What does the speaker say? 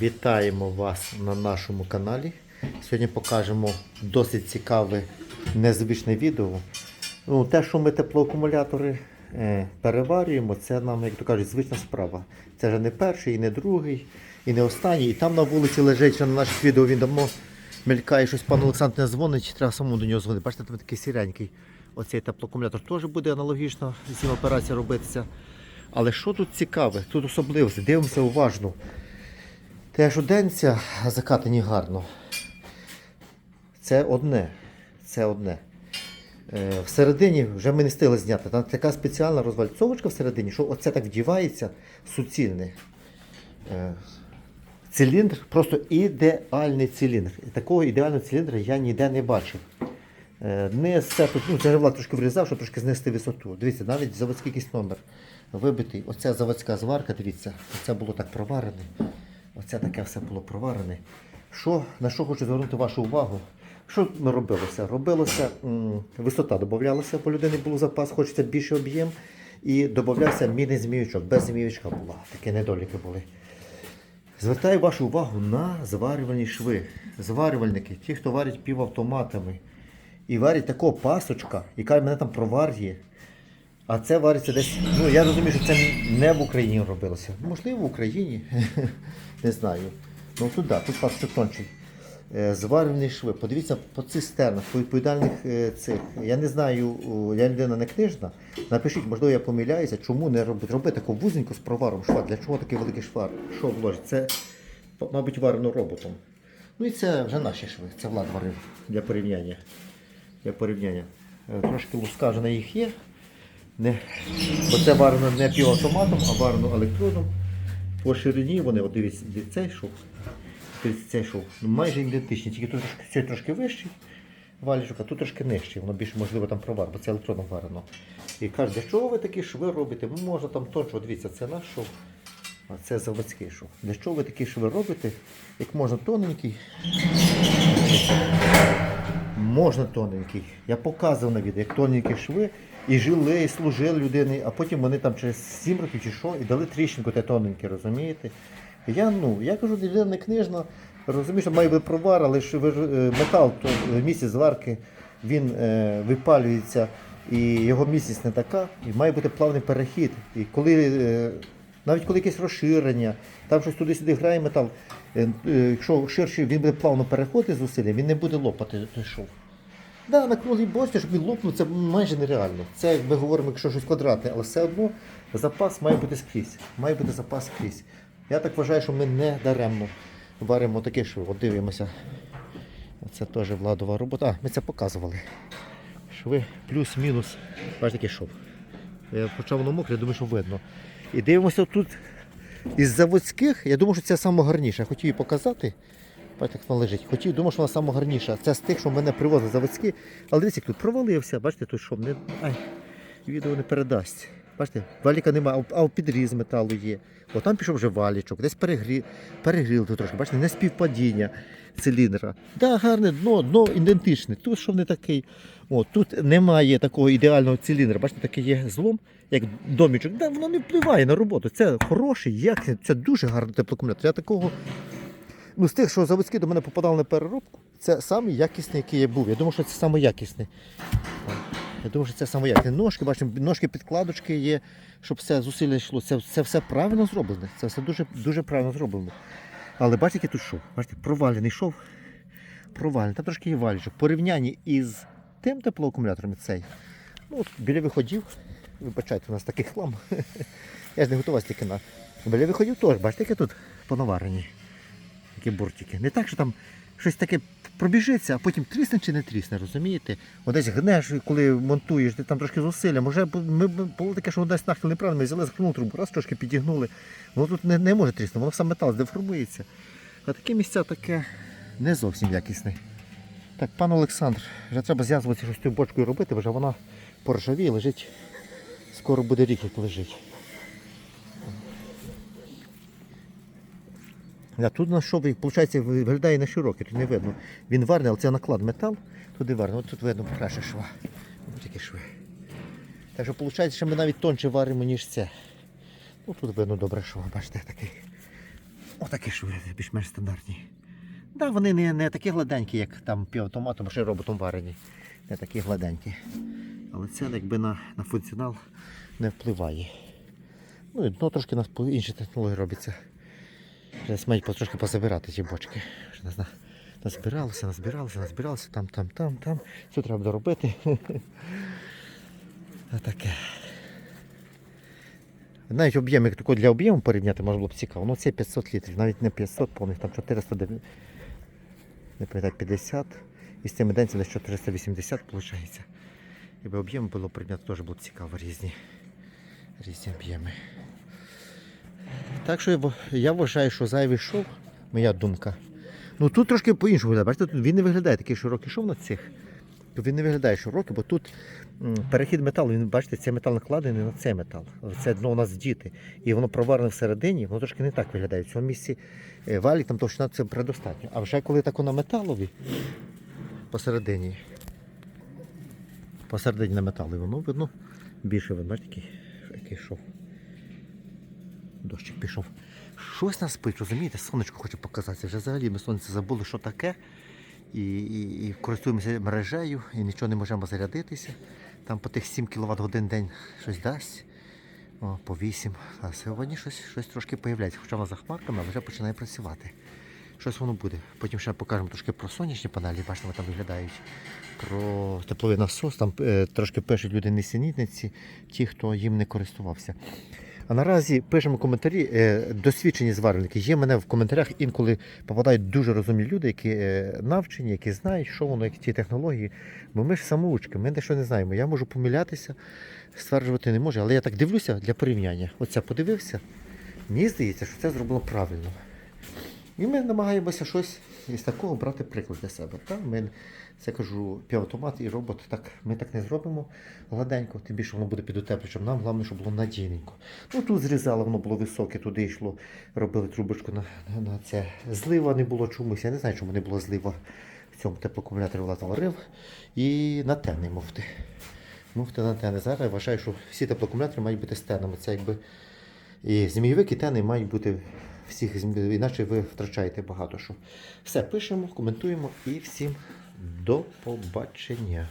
Вітаємо вас на нашому каналі. Сьогодні покажемо досить цікаве, незвичне відео. Ну, те, що ми теплоакумулятори е, переварюємо, це нам, як то кажуть, звична справа. Це вже не перший, і не другий, і не останній. І там на вулиці лежить, що на наших відео він давно мелькає, щось пан Олександр не дзвонить, треба самому до нього дзвонити. Бачите, там такий сіренький. Оцей теплоакумулятор теж буде аналогічно з цим операція робитися. Але що тут цікаве? Тут особливості. Дивимося уважно. Те, що денця закатані гарно. Це одне. Це одне. Е, всередині вже ми не встигли зняти. Там така спеціальна розвальцовочка всередині, що оце так вдівається суцільне. Е, циліндр, просто ідеальний циліндр. Такого ідеального циліндра я ніде не бачив. Е, Не все тут, ну, це Влад трошки врізав, щоб трошки знести висоту. Дивіться, навіть заводський якийсь номер вибитий. Оця заводська зварка, дивіться, оце було так проварене. Оце таке все було проварене. Що, на що хочу звернути вашу увагу? Що робилося? Робилося, м, висота додавалася, бо людини був запас, хочеться більший об'єм. І додавався міни зміючок. Без зміючка була. Такі недоліки були. Звертаю вашу увагу на зварювальні шви. Зварювальники, ті, хто варять півавтоматами. І варять такого пасочка, яка мене там проварює. А це вариться десь. Ну я розумію, що це не в Україні робилося. Можливо, в Україні. не знаю. Ну тут да, тут пасочок тончий. Е, Зварювальні шви. Подивіться по цистернах, по відповідальних е, цих. Я не знаю, я людина не книжна. Напишіть, можливо, я помиляюся, чому не робити. Робити таку вузеньку з проваром шва. Для чого такий великий швар? Що вложить? Це, мабуть, варено роботом. Ну і це вже наші шви. Це Влад варив для порівняння. Для порівняння. Е, Трошки луска їх є. Не, бо варено не півавтоматом, а варено електродом. По ширині вони, от дивіться, цей шов, цей шов, ну, майже ідентичні, тільки тут цей трошки вищий валічок, а тут трошки нижчий, воно більше можливо там провар, бо це електродом варено. І кажуть, для чого ви такі шви робите? Можна там тонше, дивіться, це наш шов, а це заводський шов. Для чого ви такі шви робите? Як можна тоненький, Можна тоненький. Я показував на відео, як тоненькі шви, і жили, і служили людини, а потім вони там через 7 років чи що, і дали тріщинку те тоненьке, розумієте? Я ну, я кажу, людина не книжна, розумію, що має бути провар, але ж е, метал то в місці зварки він е, випалюється, і його місяць не така, і має бути плавний перехід. І коли е, навіть коли якесь розширення, там щось туди-сюди грає метал, е, е, якщо ширший, він буде плавно переходити зусилля, він не буде лопати той шов. Да, на круглій бочці, щоб він лопнув, це майже нереально. Це як ми говоримо, якщо щось квадратне, але все одно запас має бути скрізь. Має бути запас скрізь. Я так вважаю, що ми не даремно варимо таке шви. От дивимося. Це теж владова робота. А, ми це показували. Шви плюс-мінус. Бачите, такий шов. Я почав воно мокре, думаю, що видно. І дивимося тут із заводських, я думаю, що це найгарніше. Я хотів її показати. Бачите, як вона лежить. Хотів, думав, що вона найгарніша. Це з тих, що в мене привозили заводські. Але дивіться, тут провалився. Бачите, тут що не. Ай, відео не передасть. Бачите, валіка немає, а підріз металу є. О, там пішов вже валічок, десь перегрі... перегріли трошки. Бачите, не співпадіння циліндра. Да, гарне дно, дно ідентичне. Тут що не такий. О, тут немає такого ідеального циліндра. Бачите, такий є злом, як домічок. Да, воно не впливає на роботу. Це хороший, якісний, це дуже гарний теплокумулятор. Я такого. Ну, з тих, що заводські до мене попадали на переробку, це самий якісний, який я був. Я думав, що це якісний. Я думаю, що це саме якісний. Ножки, бачимо, ножки підкладочки є, щоб все зусилля йшло. Це, це все правильно зроблене. Це все дуже, дуже правильно зроблено. Але бачите, який тут шов? Бачите, провалений шов. Провалений. Там трошки є валічок. Порівнянні із тим теплоакумулятором цей. Ну, от біля виходів, вибачайте, у нас такий хлам. Я ж не готувався тільки на. Біля виходів теж, бачите, які тут понаварені. Такі буртики. Не так, що там щось таке пробіжиться, а потім трісне чи не трісне, розумієте? От десь гнеш, коли монтуєш, ти там трошки зусилля. Може, ми було таке, що десь нахил неправильно, ми взяли захнули трубу, раз трошки підігнули. Воно тут не, не може тріснути, воно сам метал деформується. А таке місця таке не зовсім якісне. Так, пан Олександр, вже треба зв'язуватися з тою бочкою робити, бо вже вона поржавіє, лежить. Скоро буде рік, як лежить. А тут на що виходить, виглядає на широкий, тут не видно. Він варний, але це наклад метал, туди варний. От тут видно краще шва. Ось такі шви. Так що виходить, що ми навіть тонше варимо, ніж це. Ну тут видно добре шва, бачите, такий. Отакі шви, більш-менш стандартні. Да, вони не, не такі гладенькі, як там півавтоматом, ще роботом варені. Не такі гладенькі. Але це якби на, на функціонал не впливає. Ну і дно трошки нас по технології робиться. Зараз мають потрошки позабирати ті бочки. Назбиралося, назбиралося, назбиралося, там, там, там, там. Все треба доробити. Отаке. Навіть об'єм, як тако для об'єму порівняти, може було б цікаво. Ну це 500 літрів, навіть не 500 повних, там 400, не пам'ятаю, 50. І з цими денцями десь 480 виходить. Якби об'єми було порівняти, теж було б цікаво різні, різні об'єми. Так що я вважаю, що зайвий шов, моя думка. Ну тут трошки по-іншому виглядає. Бачите, тут він не виглядає такий широкий шов на цих. Тут він не виглядає широкий, бо тут перехід металу, він, бачите, цей метал накладений на цей метал. Це дно у нас діти. І воно проварене всередині, воно трошки не так виглядає. В цьому місці е, валік, там товщина це предостатньо. А вже коли так на металові посередині, посередині на металові, воно видно більше, видно, бачите, який шов. Дощик пішов. Щось нас спить, розумієте? Сонечко хоче показатися. Вже взагалі ми сонце забули, що таке. І, і, і користуємося мережею і нічого не можемо зарядитися. Там по тих 7 кВт годин день щось дасть. О, по 8. А сьогодні щось, щось трошки появляється. Хоча воно за хмарками, але вже починає працювати. Щось воно буде. Потім ще покажемо трошки про сонячні панелі, бачите, вони там виглядають. Про тепловий насос, там е, трошки пишуть люди несенітниці, ті, хто їм не користувався. А наразі пишемо коментарі. е, Досвідчені зварники. Є мене в коментарях інколи попадають дуже розумні люди, які е, навчені, які знають, що воно, які ті технології. Бо ми ж самоучки, ми дещо не знаємо. Я можу помилятися, стверджувати не можу, але я так дивлюся для порівняння. Оце подивився. Мені здається, що це зроблено правильно. І ми намагаємося щось із такого брати приклад для себе. Так? Ми, це кажу, півавтомат і робот, так, ми так не зробимо гладенько, тим більше воно буде підутеплювачем. Нам головне, щоб було надійненько. Ну тут зрізали, воно було високе, туди йшло, робили трубочку на, на, на це. Злива не було чомусь. Я не знаю, чому не було злива в цьому теплоакумуляторі Влад варив. І на тени муфти. Муфти на тени. Зараз я вважаю, що всі теплоакумулятори мають бути з тенами. Це якби і змійовики тени мають бути всіх, іначе ви втрачаєте багато що. Все, пишемо, коментуємо і всім до побачення.